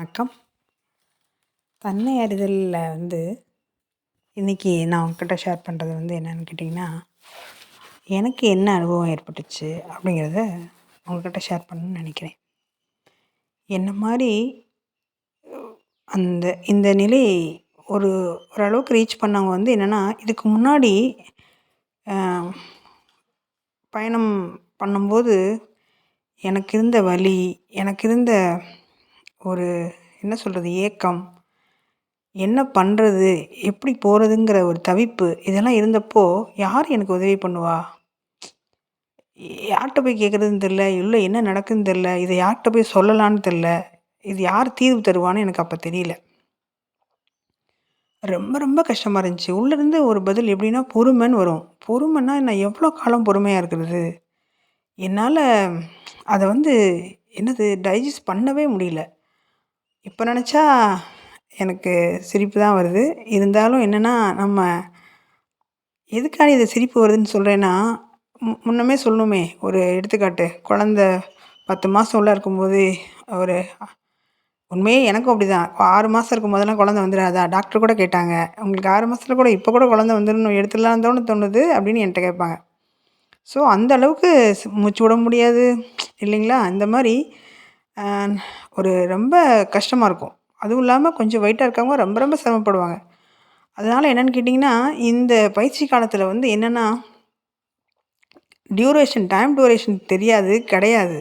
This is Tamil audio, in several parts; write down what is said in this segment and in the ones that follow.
வணக்கம். தன்னை அறிதலில் வந்து இன்றைக்கி நான் உங்ககிட்ட ஷேர் பண்ணுறது வந்து என்னென்னு கேட்டிங்கன்னா எனக்கு என்ன அனுபவம் ஏற்பட்டுச்சு அப்படிங்கிறத உங்ககிட்ட ஷேர் பண்ணணும்னு நினைக்கிறேன். என்ன மாதிரி அந்த இந்த நிலை ஒரு ஓரளவுக்கு ரீச் பண்ணவங்க வந்து என்னென்னா இதுக்கு முன்னாடி பயணம் பண்ணும்போது எனக்கு இருந்த வலி எனக்கு இருந்த ஒரு என்ன சொல்கிறது ஏக்கம். என்ன பண்ணுறது எப்படி போகிறதுங்கிற ஒரு தவிப்பு இதெல்லாம் இருந்தப்போ யார் எனக்கு உதவி பண்ணுவா? யார்கிட்ட போய் கேட்குறதுன்னு தெரில இல்லை என்ன நடக்குதுன்னு தெரில இதை யார்கிட்ட போய் சொல்லலான்னு தெரில இது யார் தீர்வு தருவான்னு எனக்கு அப்போ தெரியல. ரொம்ப ரொம்ப கஷ்டமாக இருந்துச்சு. உள்ளேருந்து ஒரு பதில் எப்படின்னா பொறுமைன்னு வரும். பொறுமைன்னா நான் எவ்வளோ காலம் பொறுமையாக இருக்கிறது? என்னால் அதை வந்து என்னது டைஜஸ்ட் பண்ணவே முடியல. இப்போ நினச்சா எனக்கு சிரிப்பு தான் வருது. இருந்தாலும் என்னென்னா நம்ம எதுக்காக இது சிரிப்பு வருதுன்னு சொல்கிறேன்னா மு முன்னமே சொல்லணுமே. ஒரு எடுத்துக்காட்டு. குழந்த பத்து மாதம் உள்ள இருக்கும்போது ஒரு உண்மையே எனக்கும் அப்படி தான் ஆறு மாதம் இருக்கும் போதெல்லாம் குழந்த வந்துடாதா? டாக்டர் கூட கேட்டாங்க. உங்களுக்கு ஆறு மாதத்துல கூட இப்போ கூட குழந்த வந்துடணும் எடுத்துடலாம் தோணு தோணுது அப்படின்னு என்கிட்ட கேட்பாங்க. ஸோ அந்த அளவுக்கு மூச்சு விட முடியாது. இல்லைங்களா? இந்த மாதிரி ஒரு ரொம்ப கஷ்டமாக இருக்கும். அதுவும் இல்லாமல் கொஞ்சம் வெயிட்டாக இருக்கவங்க ரொம்ப ரொம்ப சிரமப்படுவாங்க. அதனால் என்னென்னு கேட்டிங்கன்னா இந்த பயிற்சி காலத்தில் வந்து என்னென்னா டியூரேஷன் டைம் டியூரேஷன் தெரியாது கிடையாது.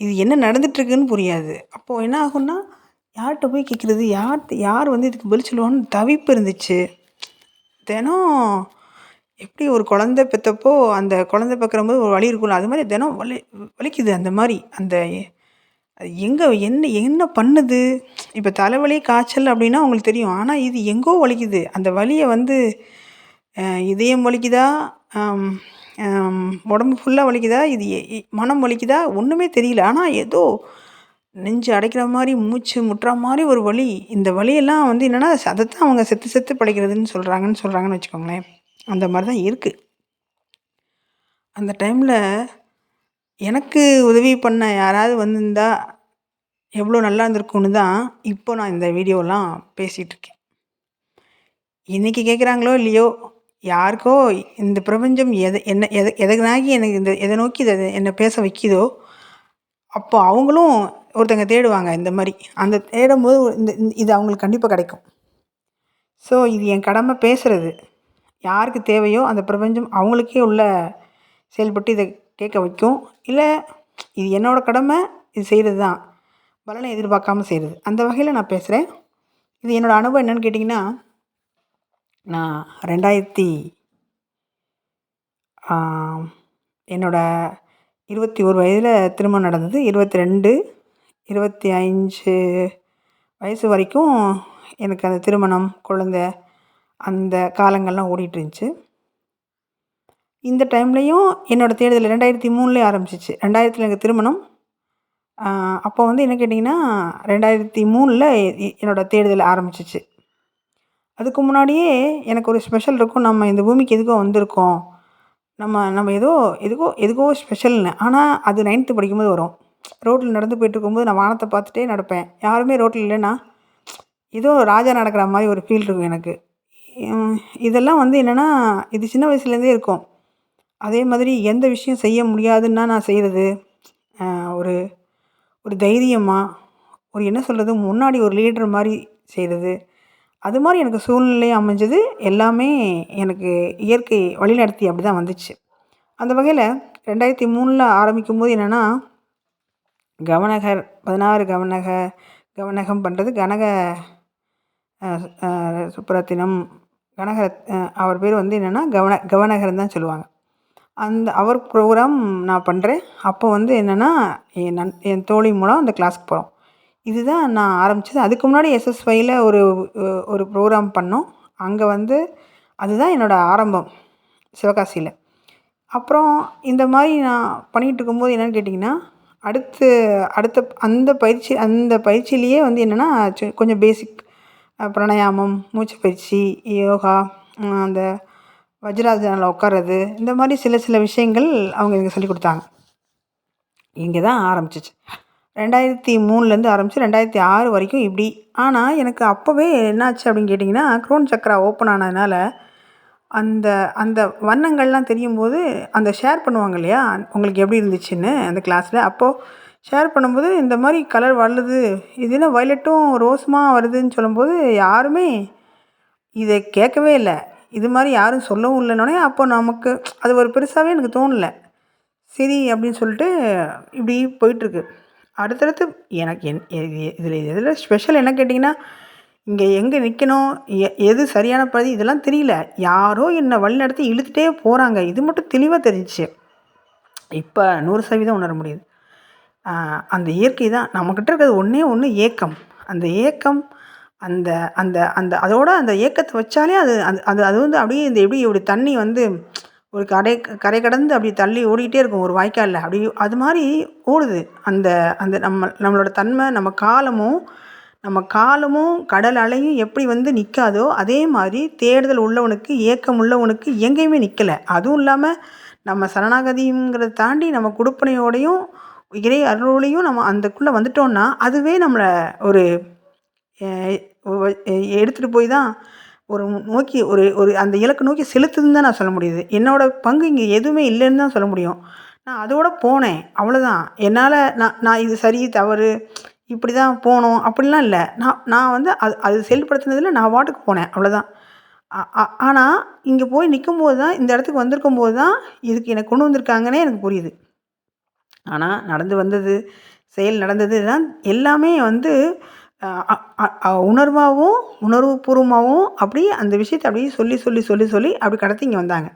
இது என்ன நடந்துட்டுருக்குன்னு புரியாது. அப்போது என்ன ஆகும்னா யார்கிட்ட போய் கேட்குறது யார் யார் வந்து இதுக்கு பதில் சொல்லுவான்னு தவிப்பு இருந்துச்சு. தினம் எப்படி ஒரு குழந்த பெற்றப்போ அந்த குழந்த போது ஒரு வலி இருக்கும்ல அது மாதிரி தினம் வலி வலிக்குது அந்த மாதிரி. அந்த அது எங்கே என்ன என்ன பண்ணுது? இப்போ தலைவலி காய்ச்சல் அப்படின்னா அவங்களுக்கு தெரியும். ஆனால் இது எங்கோ வலிக்குது. அந்த வலியை வந்து இதயம் வலிக்குதா? உடம்பு ஃபுல்லாக வலிக்குதா? இது மனம் வலிக்குதா? ஒன்றுமே தெரியல. ஆனால் ஏதோ நெஞ்சு அடைக்கிற மாதிரி மூச்சு முட்டுற மாதிரி ஒரு வலி. இந்த வலியெல்லாம் வந்து என்னென்னா அதைத்தான் அவங்க செத்து செத்து படைக்கிறதுன்னு சொல்கிறாங்கன்னு சொல்கிறாங்கன்னு வச்சுக்கோங்களேன். அந்த மாதிரி தான் இருக்குது அந்த டைமில் எனக்கு உதவி பண்ண யாராவது வந்திருந்தா எவ்வளோ நல்லா இருந்திருக்கும்னு தான் இப்போ நான் இந்த வீடியோலாம் பேசிகிட்ருக்கேன். இன்றைக்கி கேட்குறாங்களோ இல்லையோ யாருக்கோ இந்த பிரபஞ்சம் எதை என்ன எதை எதனாகி எனக்கு இந்த எதை நோக்கி இதை என்னை பேச வைக்கிதோ அப்போ அவங்களும் ஒருத்தங்க தேடுவாங்க இந்த மாதிரி. அந்த தேடும்போது இந்த இது அவங்களுக்கு கண்டிப்பாக கிடைக்கும். ஸோ இது என் கடமை பேசுகிறது யாருக்கு தேவையோ அந்த பிரபஞ்சம் அவங்களுக்கே உள்ள செயல்பட்டு இதை கேட்க வைக்கும். இல்லை இது என்னோடய கடமை இது செய்கிறது தான். பலனை எதிர்பார்க்காம செய்கிறது. அந்த வகையில் நான் பேசுகிறேன். இது என்னோடய அனுபவம் என்னென்னு கேட்டிங்கன்னா நான் ரெண்டாயிரத்தி என்னோடய இருபத்தி ஒரு வயதில் திருமணம் நடந்தது. இருபத்தி ரெண்டு இருபத்தி அஞ்சு வயசு வரைக்கும் எனக்கு அந்த திருமணம் குழந்த அந்த காலங்கள்லாம் ஓடிட்டுருந்துச்சு இந்த டைம்லேயும் என்னோடய தேடுதல் ரெண்டாயிரத்தி மூணுலேயே ஆரம்பிச்சிச்சு. ரெண்டாயிரத்தில் எனக்கு திருமணம். அப்போ வந்து என்ன கேட்டிங்கன்னா ரெண்டாயிரத்தி மூணில் என்னோடய தேடுதல் ஆரம்பிச்சிச்சு. அதுக்கு முன்னாடியே எனக்கு ஒரு ஸ்பெஷல் இருக்கும். நம்ம இந்த பூமிக்கு எதுக்கோ வந்திருக்கோம். நம்ம நம்ம ஏதோ எதுக்கோ எதுக்கோ ஸ்பெஷல்னு. ஆனால் அது நைன்த்து படிக்கும்போது வரும். ரோட்டில் நடந்து போயிட்டு இருக்கும்போது நான் வானத்தை பார்த்துட்டே நடப்பேன். யாருமே ரோட்டில் இல்லைன்னா ஏதோ ராஜா நடக்கிற மாதிரி ஒரு ஃபீல் இருக்கும் எனக்கு. இதெல்லாம் வந்து என்னென்னா இது சின்ன வயசுலேருந்தே இருக்கும். அதே மாதிரி எந்த விஷயம் செய்ய முடியாதுன்னா நான் செய்கிறது ஒரு ஒரு தைரியமாக ஒரு என்ன சொல்கிறது முன்னாடி ஒரு லீடர் மாதிரி செய்கிறது அது மாதிரி எனக்கு சூழ்நிலை அமைஞ்சது. எல்லாமே எனக்கு இயற்கை வழிநடத்தி அப்படி தான் வந்துச்சு. அந்த வகையில் ரெண்டாயிரத்தி மூணில் ஆரம்பிக்கும் போது என்னென்னா கவனகர் பதினாறு கவனக கவனகம் பண்ணுறது கனக சுப்ரத்தினம் கனகர அவர் பேர் வந்து என்னென்னா கவன கவனகரன் தான் சொல்லுவாங்க. அந்த அவர் ப்ரோக்ராம் நான் பண்ணுறேன் அப்போ வந்து என்னென்னா என் நன் என் தோழி மூலம் அந்த கிளாஸ்க்கு போகிறோம் இதுதான் நான் ஆரம்பித்தது அதுக்கு முன்னாடி எஸ்எஸ்ஒயில் ஒரு ஒரு ப்ரோக்ராம் பண்ணோம். அங்கே வந்து அதுதான் என்னோடய ஆரம்பம் சிவகாசியில். அப்புறம் இந்த மாதிரி நான் பண்ணிகிட்டு இருக்கும்போது என்னென்னு கேட்டிங்கன்னா அடுத்து அடுத்த அந்த பயிற்சி அந்த பயிற்சியிலேயே வந்து என்னென்னா கொஞ்சம் பேசிக் பிராணாயாமம் மூச்சு பயிற்சி யோகா அந்த வஜ்ராசனில் உட்கார்றது இந்த மாதிரி சில சில விஷயங்கள் அவங்க எனக்கு சொல்லிக் கொடுத்தாங்க. இங்கே தான் ஆரம்பிச்சிச்சு. ரெண்டாயிரத்தி மூணுலேருந்து ஆரம்பித்து ரெண்டாயிரத்தி ஆறு வரைக்கும் இப்படி. ஆனால் எனக்கு அப்போவே என்னாச்சு அப்படின்னு கேட்டிங்கன்னா க்ரோன் சக்கரா ஓப்பன் ஆனதுனால அந்த அந்த வண்ணங்கள்லாம் தெரியும் போது அந்த ஷேர் பண்ணுவாங்க இல்லையா? உங்களுக்கு எப்படி இருந்துச்சுன்னு அந்த கிளாஸில் அப்போது ஷேர் பண்ணும்போது இந்த மாதிரி கலர் வருது இது என்ன வயலட்டும் ரோஸுமாக வருதுன்னு சொல்லும்போது யாருமே இதை கேட்கவே இல்லை. இது மாதிரி யாரும் சொல்லவும் இல்லைனோடனே அப்போ நமக்கு அது ஒரு பெருசாகவே எனக்கு தோணலை. சரி அப்படின்னு சொல்லிட்டு இப்படி போயிட்டுருக்கு. அடுத்தடுத்து எனக்கு என் இதில் இதில் ஸ்பெஷல் என்ன கேட்டிங்கன்னா இங்கே எங்கே நிற்கணும் எ எது சரியான பதி இதெல்லாம் தெரியல. யாரோ என்னை வழிநடத்தி இழுத்துட்டே போகிறாங்க இது மட்டும் தெளிவாக தெரிஞ்சிச்சு. இப்போ நூறு சதவீதம் உணர முடியுது. அந்த இயற்கை தான். நம்மக்கிட்ட இருக்கிறது ஒன்றே ஒன்று ஏக்கம். அந்த ஏக்கம் அந்த அந்த அந்த அதோட அந்த ஏக்கத்தை வச்சாலே அது அது அது அது வந்து அப்படியே இந்த எப்படி ஒரு தண்ணி வந்து ஒரு கரை கரை கடந்து அப்படி தள்ளி ஓடிக்கிட்டே இருக்கும் ஒரு வாய்க்காலில். அப்படி அது மாதிரி ஓடுது. அந்த அந்த நம்ம நம்மளோட தன்மை நம்ம காலமும் நம்ம காலமும் கடல் அலையும் எப்படி வந்து நிற்காதோ அதே மாதிரி தேடுதல் உள்ளவனுக்கு ஏக்கம் உள்ளவனுக்கு எங்கேயுமே நிற்கலை அதுவும் இல்லாமல் நம்ம சரணாகதிங்கிறத தாண்டி நம்ம கொடுப்பனையோடையும் இறை அருளோடையும் நம்ம அந்தக்குள்ளே வந்துட்டோம்னா அதுவே நம்மளை ஒரு எடுத்துகிட்டு போய் தான் ஒரு நோக்கி ஒரு ஒரு அந்த இலக்கை நோக்கி செலுத்துதுன்னு தான் நான் சொல்ல முடியுது. என்னோடய பங்கு இங்கே எதுவுமே இல்லைன்னு தான் சொல்ல முடியும். நான் அதோட போனேன். அவ்வளோதான் என்னால் நான் நான் இது சரி தவறு இப்படி தான் போகணும் அப்படிலாம் இல்லை. நான் நான் வந்து அது அது செயல்படுத்தினதில் நான் பாட்டுக்கு போனேன். அவ்வளோதான் ஆனால் இங்கே போய் நிற்கும் போது தான் இந்த இடத்துக்கு வந்திருக்கும் போது தான் இதுக்கு எனக்கு கொண்டு வந்திருக்காங்கன்னே எனக்கு புரியுது. ஆனால் நடந்து வந்தது செயல் நடந்தது தான் எல்லாமே வந்து உணர்வாகவும் உணர்வுபூர்வமாகவும் அப்படி அந்த விஷயத்தை அப்படியே சொல்லி சொல்லி சொல்லி சொல்லி அப்படி கடத்தி இங்கே வந்தாங்க.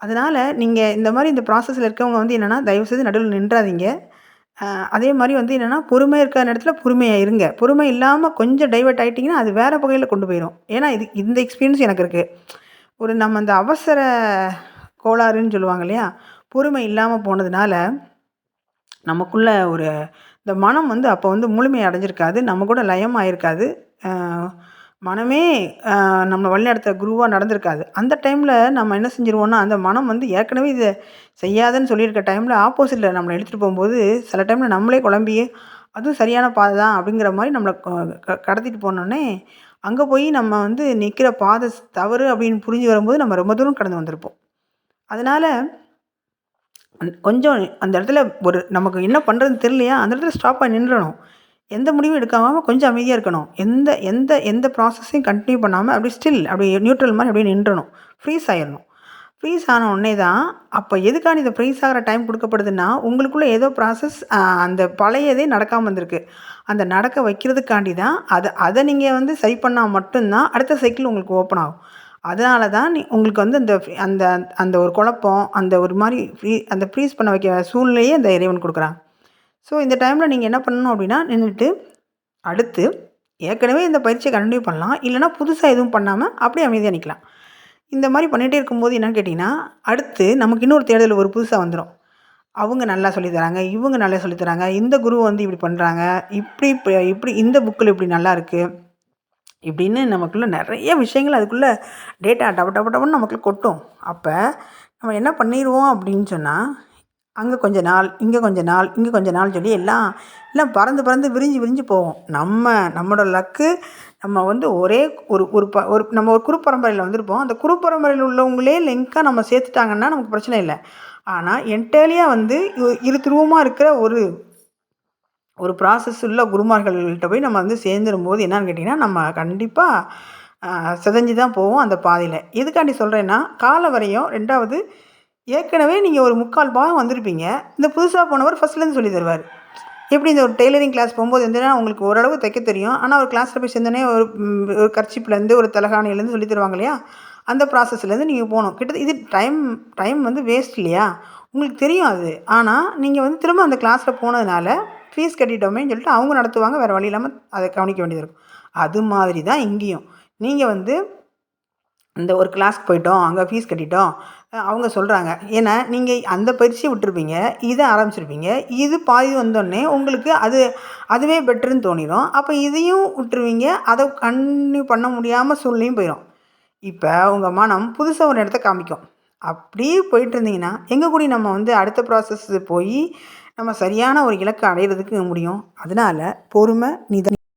அதனால் நீங்கள் இந்த மாதிரி இந்த ப்ராசஸில் இருக்கவங்க வந்து என்னென்னா தயவுசெய்து நடுவில் நின்றாதீங்க. அதே மாதிரி வந்து என்னென்னா பொறுமை இருக்கிற இடத்துல பொறுமையாக இருங்க. பொறுமை இல்லாமல் கொஞ்சம் டைவெர்ட் ஆகிட்டிங்கன்னா அது வேறு பகையில் கொண்டு போயிடும் ஏன்னா இது இந்த எக்ஸ்பீரியன்ஸ் எனக்கு இருக்குது ஒரு நம்ம அந்த அவசர கோளாறுன்னு சொல்லுவாங்க இல்லையா? பொறுமை இல்லாமல் போனதுனால நமக்குள்ளே ஒரு இந்த மனம் வந்து அப்போ வந்து முழுமை அடைஞ்சிருக்காது நம்ம கூட லயம் ஆயிருக்காது. மனமே நம்மளை வழிநடத்த குருவாக நடந்திருக்காது. அந்த டைமில் நம்ம என்ன செஞ்சுருவோன்னா அந்த மனம் வந்து ஏற்கனவே இதை செய்யாதுன்னு சொல்லியிருக்க டைமில் ஆப்போசிட்டில் நம்மளை எடுத்துகிட்டு போகும்போது சில டைமில் நம்மளே குழம்பி அதுவும் சரியான பாதை தான் அப்படிங்கிற மாதிரி நம்மளை கடத்திட்டு போனோடனே அங்கே போய் நம்ம வந்து நிற்கிற பாதை தவறு அப்படின்னு புரிஞ்சு வரும்போது நம்ம ரொம்ப தூரம் கடந்து வந்திருப்போம். அதனால் கொஞ்சம் அந்த இடத்துல ஒரு நமக்கு என்ன பண்ணுறதுன்னு தெரியலையா? அந்த இடத்துல ஸ்டாப் பண்ணி நின்றணும். எந்த முடிவும் எடுக்காமல் கொஞ்சம் அமைதியாக இருக்கணும். எந்த எந்த எந்த ப்ராசஸையும் கண்டினியூ பண்ணாமல் அப்படியே ஸ்டில் அப்படியே நியூட்ரல் மாதிரி அப்படியே நின்றணும். ஃப்ரீஸ் ஆகிடணும் ஃப்ரீஸ் ஆன உடனே தான் அப்போ எதுக்கான இந்த ஃப்ரீஸ் ஆகிற டைம் கொடுக்கப்படுதுன்னா உங்களுக்குள்ளே ஏதோ ப்ராசஸ் அந்த பழையதே நடக்காமல் வந்திருக்கு அந்த நடக்க வைக்கிறதுக்காண்டி தான் அதை அதை நீங்கள் வந்து சரி பண்ணால் மட்டும்தான் அடுத்த சைக்கிள் உங்களுக்கு ஓப்பன் ஆகும். அதனால தான் நீ உங்களுக்கு வந்து அந்த அந்த அந்த ஒரு குழப்பம் அந்த ஒரு மாதிரி ஃப்ரீ அந்த ஃப்ரீஸ் பண்ண வைக்க சூழ்நிலையே அந்த இறைவன் கொடுக்குறாங்க ஸோ இந்த டைமில் நீங்கள் என்ன பண்ணணும் அப்படின்னா நின்றுட்டு அடுத்து ஏற்கனவே இந்த பயிற்சியை கண்டினியூ பண்ணலாம். இல்லைனா புதுசாக எதுவும் பண்ணாமல் அப்படியே அமைதியாக நிற்கலாம் இந்த மாதிரி பண்ணிகிட்டே இருக்கும்போது என்னென்னு கேட்டிங்கன்னா அடுத்து நமக்கு இன்னொரு தேடல் ஒரு புதுசாக வந்துடும் அவங்க நல்லா சொல்லித்தராங்க இவங்க நல்லா சொல்லித்தராங்க இந்த குரு வந்து இப்படி பண்ணுறாங்க இப்படி இப்படி இந்த புக்கில் இப்படி நல்லா இருக்குது இப்படின்னு நமக்குள்ளே நிறைய விஷயங்கள் அதுக்குள்ளே டேட்டா டப டப டபுன்னு நமக்குள்ள கொட்டும். அப்போ நம்ம என்ன பண்ணிடுவோம் அப்படின்னு சொன்னால் அங்கே கொஞ்ச நாள் இங்கே கொஞ்ச நாள் இங்கே கொஞ்ச நாள் சொல்லி எல்லாம் எல்லாம் பறந்து பறந்து விரிஞ்சு விரிஞ்சு போவோம் நம்ம நம்மளோட லக்கு நம்ம வந்து ஒரே ஒரு ஒரு ப ஒரு நம்ம ஒரு குறுப்பரம்பரையில் வந்திருப்போம். அந்த குறுப்பரம்பரையில் உள்ளவங்களே லிங்காக நம்ம சேர்த்துட்டாங்கன்னா நமக்கு பிரச்சனை இல்லை. ஆனால் என்டேலியாக வந்து இரு துருவமாக இருக்கிற ஒரு ஒரு ப்ராசஸ் உள்ள குருமார்கள்கிட்ட போய் நம்ம வந்து சேர்ந்துடும் போது என்னன்னு கேட்டிங்கன்னா நம்ம கண்டிப்பாக சிதஞ்சு தான் போவோம் அந்த பாதையில். எதுக்காண்டி சொல்கிறேன்னா கால வரையும் ரெண்டாவது ஏற்கனவே நீங்கள் ஒரு முக்கால் பாகம் வந்திருப்பீங்க. இந்த புதுசாக போனவர் ஃபஸ்ட்லேருந்து சொல்லி தருவார். எப்படி இந்த ஒரு டெய்லரிங் கிளாஸ் போகும்போது வந்துன்னா உங்களுக்கு ஓரளவு தைக்க தெரியும். ஆனால் ஒரு கிளாஸில் போய் சேர்ந்தோடனே ஒரு ஒரு கர்ச்சிப்லேருந்து ஒரு தலகாணிலேருந்து சொல்லி தருவாங்க இல்லையா? அந்த ப்ராசஸ்லேருந்து நீங்கள் போகணும். கிட்ட இது டைம் டைம் வந்து வேஸ்ட் இல்லையா? உங்களுக்கு தெரியும் அது. ஆனால் நீங்கள் வந்து திரும்ப அந்த கிளாஸில் போனதுனால ஃபீஸ் கட்டிட்டோமேன்னு சொல்லிட்டு அவங்க நடத்துவாங்க. வேறு வழி இல்லாமல் அதை கவனிக்க வேண்டியது இருக்கும். அது மாதிரி தான் இங்கேயும். நீங்கள் வந்து இந்த ஒரு கிளாஸ்க்கு போயிட்டோம் அங்கே ஃபீஸ் கட்டிட்டோம் அவங்க சொல்கிறாங்க ஏன்னா நீங்கள் அந்த பயிற்சியை விட்டுருப்பீங்க இதை ஆரம்பிச்சிருப்பீங்க. இது பாதி வந்தோடனே உங்களுக்கு அது அதுவே பெட்டருன்னு தோணிடும் அப்போ இதையும் விட்டுருவீங்க. அதை கண்டினியூ பண்ண முடியாமல் சூழ்நிலையும் போயிடும் இப்போ உங்கள் மனம் புதுசாக ஒரு இடத்த காமிக்கும். அப்படியே போயிட்டு இருந்தீங்கன்னா எங்கே கூடி நம்ம வந்து அடுத்த ப்ராசஸ் போய் நம்ம சரியான ஒரு இலக்கை அடையிறதுக்கு முடியும். அதனால் பொறுமை நித